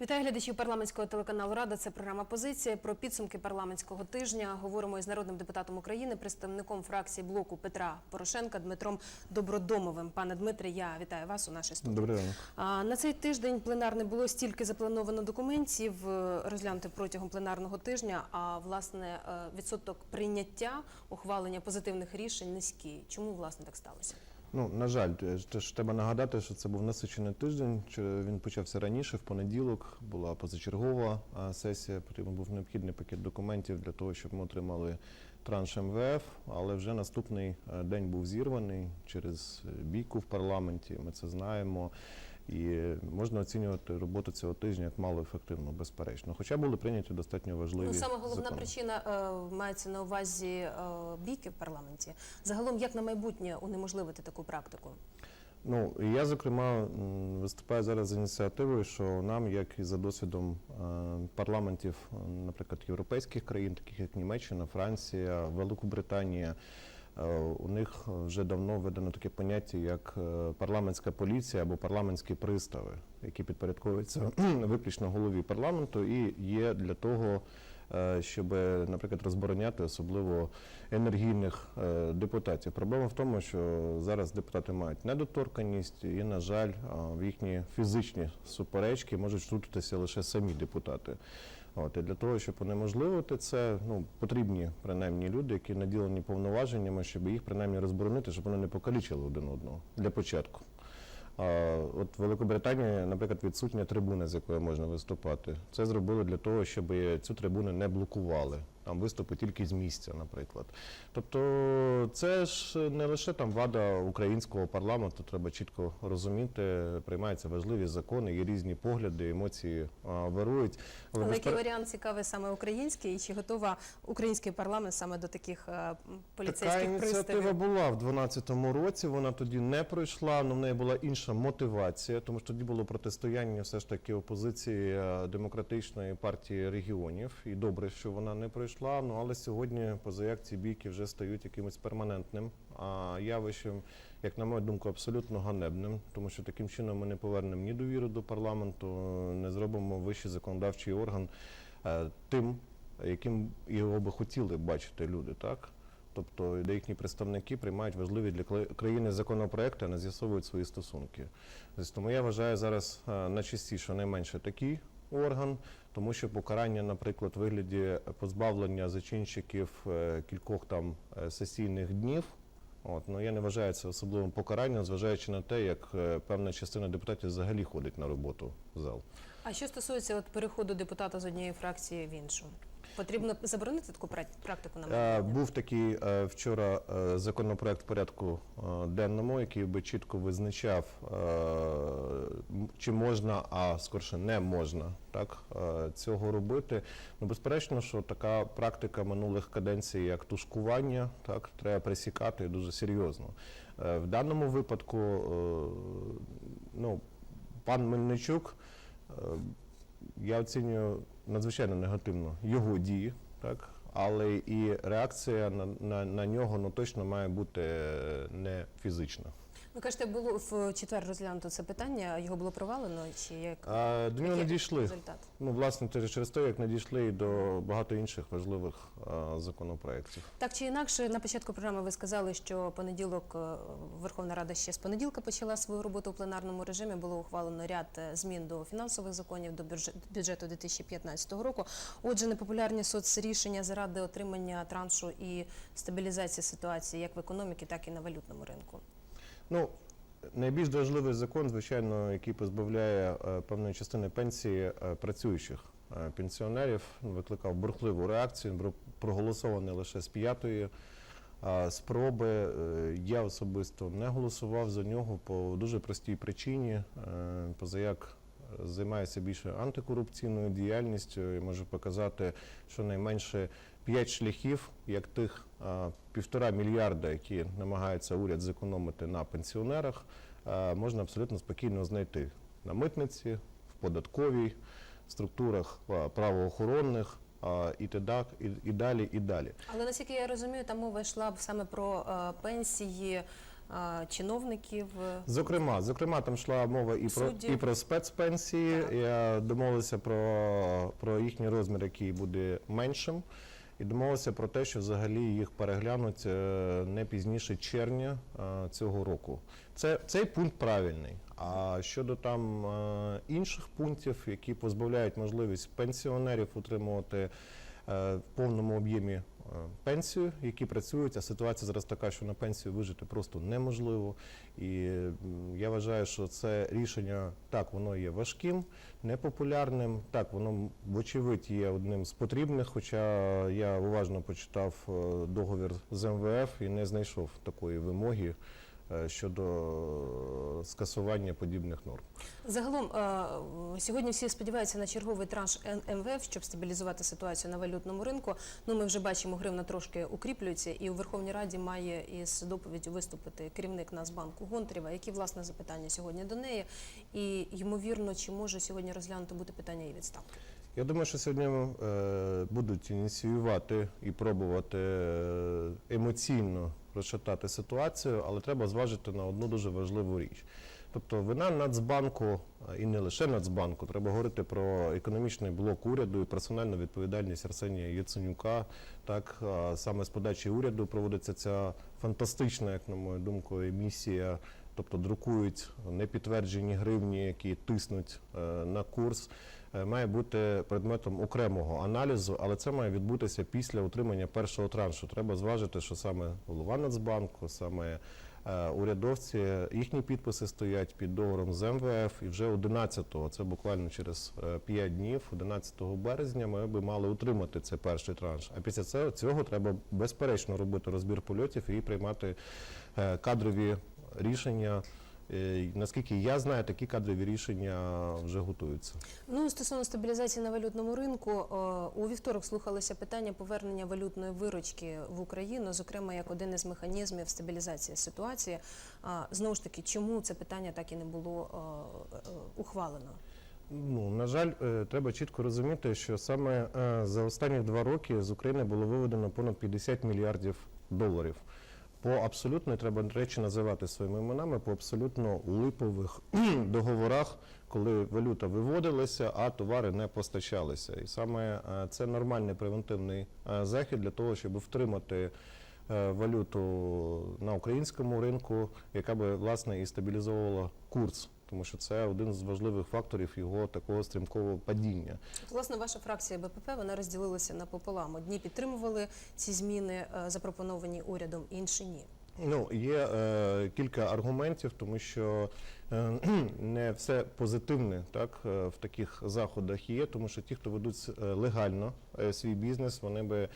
Вітаю глядачів парламентського телеканалу Рада. Це програма Позиція про підсумки парламентського тижня. Говоримо із народним депутатом України, представником фракції блоку Петра Порошенка Дмитром Добродомовим. Пане Дмитре, я вітаю вас у нашій студії. Добрий ранок. На цей тиждень пленарний було стільки заплановано документів е, розглянути протягом пленарного тижня. А власне е, відсоток прийняття ухвалення позитивних рішень низький. Чому власне так сталося? Ну на жаль, теж треба нагадати, що це був насичений тиждень. Він почався раніше, в понеділок була позачергова сесія. Потрібен був необхідний пакет документів для того, щоб ми отримали транш МВФ. Але вже наступний е, день був зірваний через е, бійку в парламенті. Ми це знаємо. І можна оцінювати роботу цього тижня як малоефективну, безперечно. Хоча були прийняті достатньо важливі Ну, саме головна закони. причина е, мається на увазі е, бійки в парламенті. Загалом, як на майбутнє унеможливити таку практику? Ну я зокрема виступаю зараз з ініціативою, що нам, як і за досвідом е, парламентів, наприклад, європейських країн, таких як Німеччина, Франція, Великобританія. Е, У них вже давно введено таке поняття, як е, парламентська поліція або парламентські пристави, які підпорядковуються виключно голові парламенту, і є для того, е, щоб, наприклад, розбороняти особливо енергійних депутатів. Проблема в тому, що зараз депутати мають недоторканність, і, на жаль, в їхні фізичні суперечки можуть втрутитися лише самі депутати. От і для того, щоб унеможливити це, ну потрібні принаймні люди, які наділені повноваженнями, щоб їх принаймні розборонити, щоб вони не покалічили один одного для початку. А, От в Великобританії, наприклад, відсутня трибуна, з якої можна виступати. Це зробили для того, щоб цю трибуну не блокували. Там виступи тільки з місця, наприклад. Тобто, це ж не лише там вада українського парламенту, треба чітко розуміти. Приймаються важливі закони, є різні погляди, емоції а, вирують. Але який безпер- варіант цікавий саме український, і чи готова український парламент саме до таких е, м, Така поліцейських ініціатива приставів? була в 2012 році. Вона тоді не пройшла. але в неї була інша мотивація, тому що тоді було протистояння все ж таки опозиції демократичної партії регіонів. І добре, що вона не пройшла. Ну але сьогодні позаякції бійки вже стають якимось перманентним а, явищем, як на мою думку, абсолютно ганебним, тому що таким чином ми не повернемо ні довіру до парламенту, не зробимо вищий законодавчий орган е, тим, яким його би хотіли бачити люди, так? Тобто, де їхні представники приймають важливі для країни законопроекти, а не з'ясовують свої стосунки. Тобто, тому я вважаю зараз е, найчастіше найменше такий орган, тому що покарання, наприклад, в вигляді позбавлення зачинщиків е, кількох там е, сесійних днів. От, ну я не вважаю це особливим покаранням, зважаючи на те, як е, певна частина депутатів взагалі ходить на роботу в зал. А що стосується от переходу депутата з однієї фракції в іншу? Потрібно заборонити таку практику на Е, майбутнє? Був такий е, вчора е, законопроект в порядку е, денному, який би чітко визначав, чи можна, а скорше не можна так, цього робити. Ну, безперечно, що така практика минулих каденцій, як тушкування, так, треба пресікати дуже серйозно. В даному випадку, ну, пан Мельничук. я оцінюю надзвичайно негативно його дії, так але і реакція на, на, на нього ну точно має бути е, не фізична. Ви кажете, було в четвер розглянуто це питання, його було провалено чи як А до нього який не дійшли. результат? Ну, власне, через те, як не дійшли і до багато інших важливих а, законопроєктів. Так чи інакше, на початку програми ви сказали, що понеділок е, Верховна Рада ще з понеділка почала свою роботу у пленарному режимі. Було ухвалено ряд е, змін до фінансових законів до бюджет- бюджету 2015 року. Отже, непопулярні соцрішення заради отримання траншу і стабілізації ситуації як в економіці, так і на валютному ринку. Ну, найбільш важливий закон, звичайно, який позбавляє е, певної частини пенсії е, працюючих е, пенсіонерів, викликав бурхливу реакцію. Проголосований лише з п'ятої спроби. Я особисто не голосував за нього по дуже простій причині. Позаяк займається більше антикорупційною діяльністю і можу показати, що найменше п'ять шляхів, як тих півтора мільярда, які намагається уряд зекономити на пенсіонерах, можна абсолютно спокійно знайти на митниці, в податковій структурах правоохоронних. І, тедак, і, далі, і далі. Але наскільки я розумію, там мова йшла саме про е, пенсії чиновників. е, Зокрема, зокрема, там йшла мова і про і про спецпенсії. Так. Я домовився про, про їхній розмір, який буде меншим. І домовився про те, що взагалі їх переглянуть е, не пізніше червня е, цього року. Це цей пункт правильний. А щодо там інших пунктів, які позбавляють можливість пенсіонерів отримувати в повному об'ємі пенсію, які працюють, а ситуація зараз така, що на пенсію вижити просто неможливо. І я вважаю, що це рішення так, воно є важким, непопулярним. Так, воно вочевидь є одним з потрібних. Хоча я уважно почитав е, договір з МВФ і не знайшов такої вимоги е, щодо е, скасування подібних норм. Загалом е, сьогодні всі сподіваються на черговий транш МВФ, щоб стабілізувати ситуацію на валютному ринку. Ну ми вже бачимо, гривна трошки укріплюється, і у Верховній Раді має із доповіддю виступити керівник Нацбанку Гонтарєва. Які власне запитання сьогодні до неї? І ймовірно, чи може сьогодні розглянуто бути питання її відставки? Я думаю, що сьогодні е, будуть ініціювати і пробувати е, емоційно розчитати ситуацію, але треба зважити на одну дуже важливу річ. Тобто вина Нацбанку е, і не лише Нацбанку, треба говорити про економічний блок уряду і персональну відповідальність Арсенія Яценюка. Так саме з подачі уряду проводиться ця фантастична, як на мою думку, емісія. Тобто друкують непідтверджені гривні, які тиснуть на курс має бути предметом окремого аналізу, але це має відбутися після отримання першого траншу. Треба зважити, що саме голова Нацбанку, саме е, урядовці, їхні підписи стоять під договором з МВФ, і вже 11-го, це буквально через 5 днів, 11 березня, ми би мали отримати цей перший транш. А після цього, треба безперечно робити розбір польотів і приймати е, кадрові рішення. Е, Наскільки я знаю, такі кадрові рішення вже готуються. Ну і стосовно стабілізації на валютному ринку, е, у вівторок слухалося питання повернення валютної виручки в Україну, зокрема як один із механізмів стабілізації ситуації. Знову ж таки, чому це питання так і не було е, ухвалено? Ну на жаль, треба чітко розуміти, що саме за останні два роки з України було виведено понад 50 мільярдів доларів. По абсолютно треба речі називати своїми іменами по абсолютно липових договорах, коли валюта виводилася, а товари не постачалися. І саме е, це нормальний превентивний е, захід для того, щоб втримати е, валюту на українському ринку, яка би власне і стабілізовувала курс, тому що це один з важливих факторів його такого стрімкого падіння. От, власне, ваша фракція БПП вона розділилася напополам. Одні підтримували ці зміни, е, запропоновані урядом, інші ні. Ну, є е, кілька аргументів, тому що е, не все позитивне так, е, в таких заходах є, тому що ті, хто ведуть е, легально свій бізнес, вони би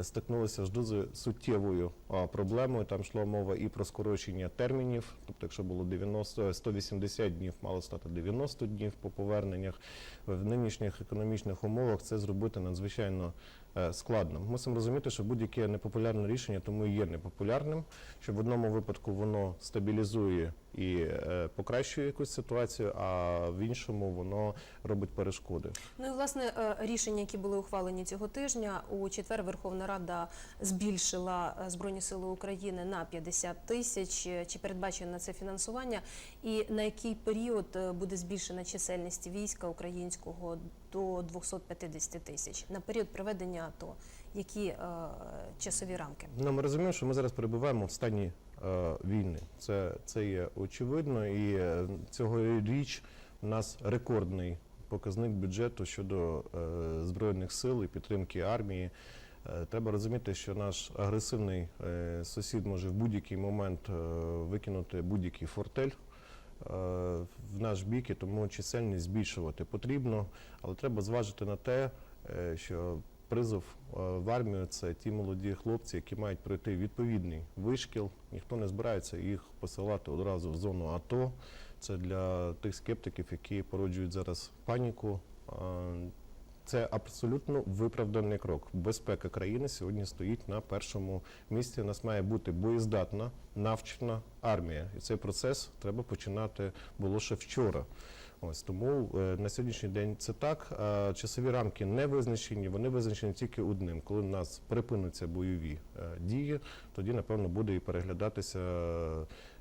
стикнулися з дуже суттєвою проблемою. Там йшла мова і про скорочення термінів, тобто, якщо було 90, 180 днів, мало стати 90 днів по поверненнях. В нинішніх економічних умовах це зробити надзвичайно е, складно. Мусимо розуміти, що будь-яке непопулярне рішення тому і є непопулярним, що в одному випадку воно стабілізує і е, покращує якусь ситуацію, а в іншому воно робить перешкоди. Ну і власне е, рішення, які були ухвалені цього тижня, у четвер Верховна Рада збільшила Збройні Сили України на 50 тисяч. Чи передбачено на це фінансування? І на який період буде збільшена чисельність війська українського до 250 тисяч на період проведення АТО? Які е, часові рамки? Ну, ми розуміємо, що ми зараз перебуваємо в стані е, війни. Це, це є очевидно, і е, цьогоріч у нас рекордний показник бюджету щодо е, збройних сил і підтримки армії. Е, Треба розуміти, що наш агресивний е, сусід може в будь-який момент е, викинути будь-який фортель. Е, В наш бік, і тому чисельність збільшувати потрібно, але треба зважити на те, е, що призов е, в армію це ті молоді хлопці, які мають пройти відповідний вишкіл. Ніхто не збирається їх посилати одразу в зону АТО. Це для тих скептиків, які породжують зараз паніку. Е, Це абсолютно виправданий крок. Безпека країни сьогодні стоїть на першому місці. У нас має бути боєздатна, навчена армія. І цей процес треба починати було ще вчора. Ось тому е, на сьогоднішній день це так. Часові рамки не визначені, вони визначені тільки одним. Коли в нас припинуться бойові е, дії, тоді напевно буде і переглядатися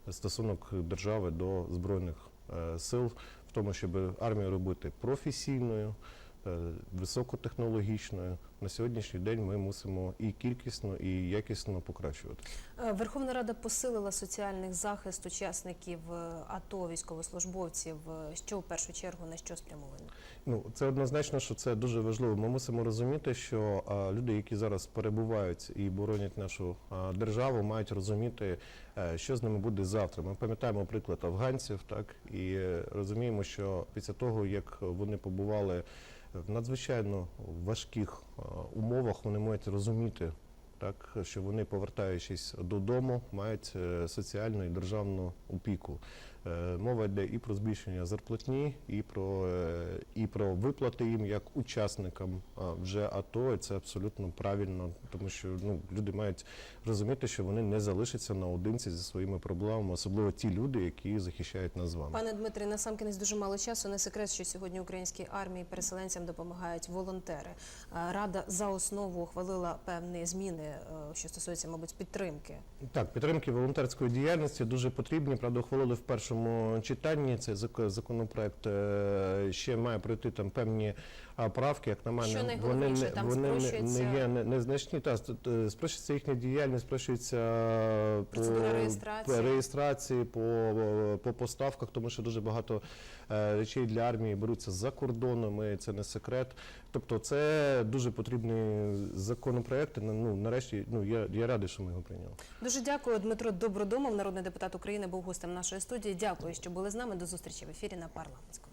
стосунок держави до збройних е, сил, в тому, щоб армію робити професійною, е, високотехнологічною. На сьогоднішній день ми мусимо і кількісно, і якісно покращувати. Е, Верховна Рада посилила соціальний захист учасників е, АТО, військовослужбовців. Е, Що в першу чергу на що спрямовано? Ну, це однозначно, що це дуже важливо. Ми мусимо розуміти, що люди, які зараз перебувають і боронять нашу державу, мають розуміти, е, що з ними буде завтра. Ми пам'ятаємо приклад афганців, так і е, розуміємо, що після того, як вони побували в надзвичайно важких умовах, вони мають розуміти. Так, що вони, повертаючись додому, мають е, соціальну і державну опіку. Е, Мова йде і про збільшення зарплатні, і про, е, і про виплати їм як учасникам вже АТО. І це абсолютно правильно, тому що ну, люди мають розуміти, що вони не залишаться наодинці зі своїми проблемами, особливо ті люди, які захищають нас з вами. Пане Дмитре, насамкінець дуже мало часу. Не секрет, що сьогодні українській армії переселенцям допомагають волонтери. Е, Рада за основу ухвалила певні зміни, що стосується, мабуть, підтримки. Так, підтримки волонтерської діяльності дуже потрібні. Правда, ухвалили в першому читанні. Цей законопроект е, ще має пройти там певні правки. Як на мене, Що вони не там вони не, спрощується- не є не- незначні. Та е, спрощується їхня діяльність, спрощується е, Процедура реєстрації. по реєстрації, по, по поставках, тому що дуже багато речей для армії беруться за кордоном. і Це не секрет. Тобто, це дуже потрібний законопроект. Ну нарешті, ну я, я радий, що ми його прийняли. Дуже дякую. Дмитро Добродомов, народний депутат України, був гостем нашої студії. Дякую, що були з нами. До зустрічі в ефірі на парламентському.